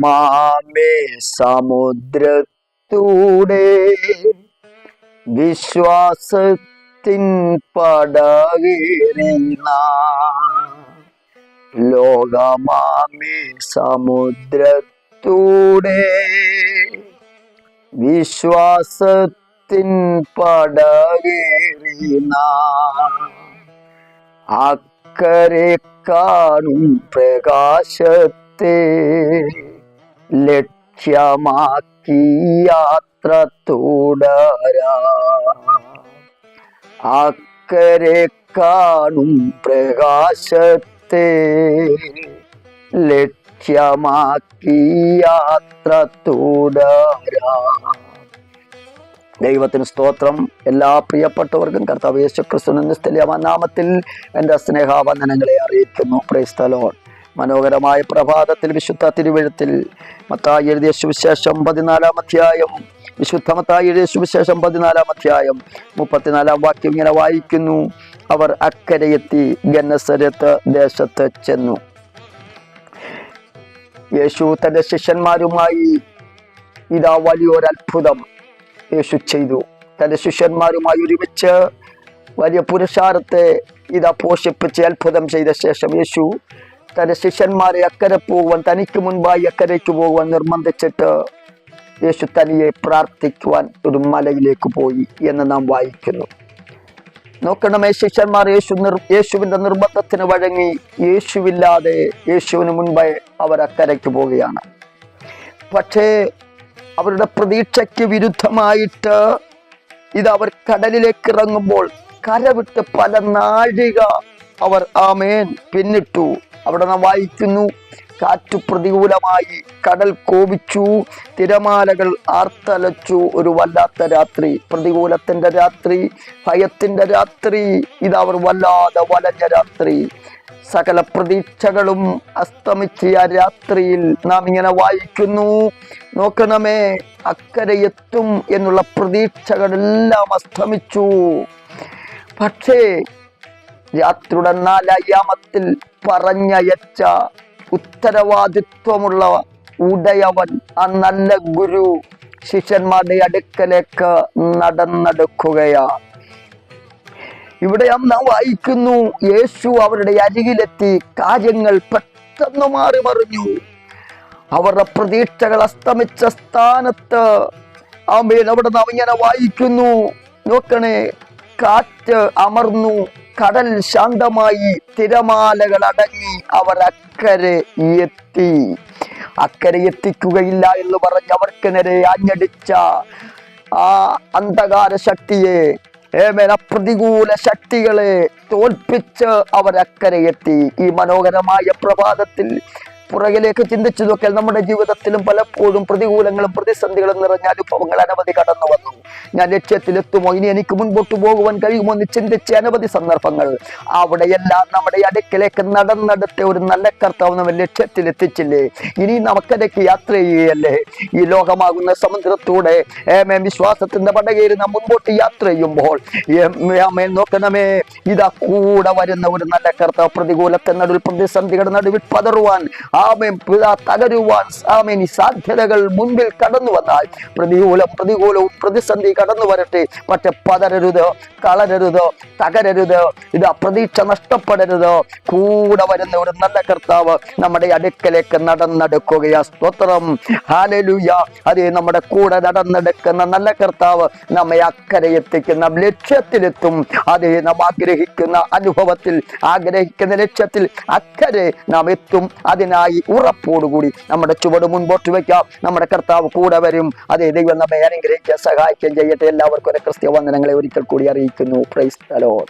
ലോകമാമേ സമുദ്രത്തൂടെ വിശ്വാസത്തിൻ പടകേറിന ലോകമാമേ സമുദ്രത്തൂടെ വിശ്വാസത്തിൻ പടകേറിന അക്കരെ കാണും പ്രകാശത്തെ ലക്ഷ്യമാക്കി യാത്ര തുടരാ അക്കരെ കാണും പ്രകാശത്തെ. ലക്ഷ്യമാക്കി യാത്ര തുടരാ ദൈവത്തിന് സ്തോത്രം. എല്ലാ പ്രിയപ്പെട്ടവർക്കും കർത്താവ് യേശു ക്രിസ്തുവിന്റെ സ്ഥലീയമായ നാമത്തിൽ എന്റെ സ്നേഹാവന്ദനങ്ങളെ അറിയിക്കുന്നു. പ്രൈസ്തലോൺ മനോഹരമായ പ്രഭാതത്തിൽ വിശുദ്ധ തിരുവഴുത്തിൽ മത്തായി എഴുതിയ സുവിശേഷം പതിനാലാം അധ്യായം. വിശുദ്ധ മത്തായി എഴുതിയ സുവിശേഷം പതിനാലാം അധ്യായം. മുപ്പത്തിനാലാം വാക്യം ഇങ്ങനെ വായിക്കുന്നു. അവർ അക്കരയെത്തി ഗന്നസരത്ത് ദേശത്ത് ചെന്നു. യേശു തന്റെ ശിഷ്യന്മാരുമായി ഇതാ വലിയൊരത്ഭുതം യേശു ചെയ്തു. തന്റെ ശിഷ്യന്മാരുമായി ഒരുമിച്ച് വലിയ പുരുഷാരത്തെ ഇതാ പോഷിപ്പിച്ച് അത്ഭുതം ചെയ്ത ശേഷം യേശു തന്റെ ശിഷ്യന്മാരെ അക്കരെ പോകുവാൻ തനിക്ക് മുൻപായി അക്കരയ്ക്ക് പോകുവാൻ നിർബന്ധിച്ചിട്ട് യേശു തനിയെ പ്രാർത്ഥിക്കുവാൻ ഒരു മലയിലേക്ക് പോയി എന്ന് നാം വായിക്കുന്നു. നോക്കണമേ ശിഷ്യന്മാർ യേശു നിർ യേശുവിന്റെ നിർബന്ധത്തിന് വഴങ്ങി യേശുവില്ലാതെ യേശുവിന് മുൻപേ അവർ അക്കരയ്ക്ക് പോവുകയാണ്. പക്ഷേ അവരുടെ പ്രതീക്ഷയ്ക്ക് വിരുദ്ധമായിട്ട് ഇത് അവർ കടലിലേക്ക് ഇറങ്ങുമ്പോൾ കരവിട്ട് പല നാഴിക അവർ ആമേൻ പിന്നിട്ടു. അവിടെ നാം വായിക്കുന്നു കാറ്റു പ്രതികൂലമായി കടൽ കോപിച്ചു തിരമാലകൾ ആർത്തലച്ചു. ഒരു വല്ലാത്ത രാത്രി പ്രതികൂലത്തിന്റെ രാത്രി ഭയത്തിന്റെ രാത്രി ഇതവർ വല്ലാതെ വലഞ്ഞ രാത്രി. സകല പ്രതീക്ഷകളും അസ്തമിച്ച രാത്രിയിൽ നാം ഇങ്ങനെ വായിക്കുന്നു നോക്കണമേ അക്കരെ എത്തും എന്നുള്ള പ്രതീക്ഷകളെല്ലാം അസ്തമിച്ചു. പക്ഷേ രാത്രിയുടെ നാലായാമത്തിൽ പറഞ്ഞയച്ച ഉത്തരവാദിത്വമുള്ള ഉടയവൻ ആ നല്ല ഗുരു ശിഷ്യന്മാരുടെ അടുക്കലേക്ക് നടന്നെടുക്കുകയാണ്. ഇവിടെ നാം വായിക്കുന്നു യേശു അവരുടെ അരികിലെത്തി കാര്യങ്ങൾ പെട്ടെന്ന് മാറി മറിഞ്ഞു അവരുടെ പ്രതീക്ഷകൾ അസ്തമിച്ച സ്ഥാനത്ത് ആമേൽ അവിടെ നാം ഇങ്ങനെ വായിക്കുന്നു. നോക്കണേ കാറ്റ് അമർന്നു. കടൽ ശാന്തമായി തിരമാലകൾ അടങ്ങി അവർ അക്കരെ എത്തി. അക്കരെ എത്തിക്കുകയില്ല എന്ന് പറഞ്ഞ് അവർക്ക് നേരെ ആഞ്ഞടിച്ച ആ അന്ധകാര ശക്തിയെ ഏമേന പ്രതികൂല ശക്തികളെ തോൽപ്പിച്ച് അവരക്കരെ എത്തി. ഈ മനോഹരമായ പ്രഭാതത്തിൽ പുറകിലേക്ക് ചിന്തിച്ചു നോക്കിയാൽ നമ്മുടെ ജീവിതത്തിലും പലപ്പോഴും പ്രതികൂലങ്ങളും പ്രതിസന്ധികളും നിറഞ്ഞ അനുഭവങ്ങൾ അനവധി കടന്നു വന്നു. ഞാൻ ലക്ഷ്യത്തിലെത്തുമോ? ഇനി എനിക്ക് മുൻപോട്ട് പോകുവാൻ കഴിയുമോ എന്ന് ചിന്തിച്ച അനവധി സന്ദർഭങ്ങൾ. അവിടെയെല്ലാം നമ്മുടെ അടുക്കിലേക്ക് നടന്നെടുത്ത ഒരു നല്ല കർത്താവ് നമ്മൾ ലക്ഷ്യത്തിലെത്തിച്ചില്ലേ? ഇനി നമുക്കിടയ്ക്ക് യാത്ര ചെയ്യുകയല്ലേ ഈ ലോകമാകുന്ന സമുദ്രത്തൂടെ വിശ്വാസത്തിന്റെ പടകയിൽ നാം മുൻപോട്ട് യാത്ര ചെയ്യുമ്പോൾ നോക്കണമേ ഇതാ കൂടെ വരുന്ന ഒരു നല്ല കർത്താവ് പ്രതികൂലത്തെ നടുവിൽ പ്രതിസന്ധികളുടെ നടുവിൽ പതറുവാൻ ആമേൻ. പിതാ തകരുവാൻ ആമേൻ. ഈ സാധ്യതകൾ മുൻപിൽ കടന്നു വന്നാൽ പ്രതികൂലം പ്രതികൂലവും പ്രതിസന്ധി കടന്നു വരട്ടെ. പക്ഷെ പതരരുത് കളരരുത് തകരരുത്. ഇത് അപ്രതീക്ഷ നഷ്ടപ്പെടരുത്. കൂടെ വരുന്ന ഒരു നല്ല കർത്താവ് നമ്മുടെ അടുക്കലേക്ക് നടന്നെടുക്കുകയാ. സ്തോത്രം. ഹാലലുയ അതേ നമ്മുടെ കൂടെ നടന്നെടുക്കുന്ന നല്ല കർത്താവ് നമ്മെ അക്കരെ എത്തിക്കുന്ന ലക്ഷ്യത്തിലെത്തും. അതേ നാം ആഗ്രഹിക്കുന്ന അനുഭവത്തിൽ ആഗ്രഹിക്കുന്ന ലക്ഷ്യത്തിൽ അക്കരെ നാം എത്തും. അതിനായി ഉറപ്പോടുകൂടി നമ്മുടെ ചുവട് മുൻപോട്ട് വെക്കാം നമ്മുടെ കർത്താവ് കൂടെ വരും. അതെ ദൈവം നമ്മെ അനുഗ്രഹിക്കാൻ സഹായിക്കുകയും ചെയ്യട്ടെ. എല്ലാവർക്കും ക്രിസ്ത്യ വന്ദനങ്ങളെ ഒരിക്കൽ കൂടി അറിയിക്കുന്നു. പ്രൈസ് തലോ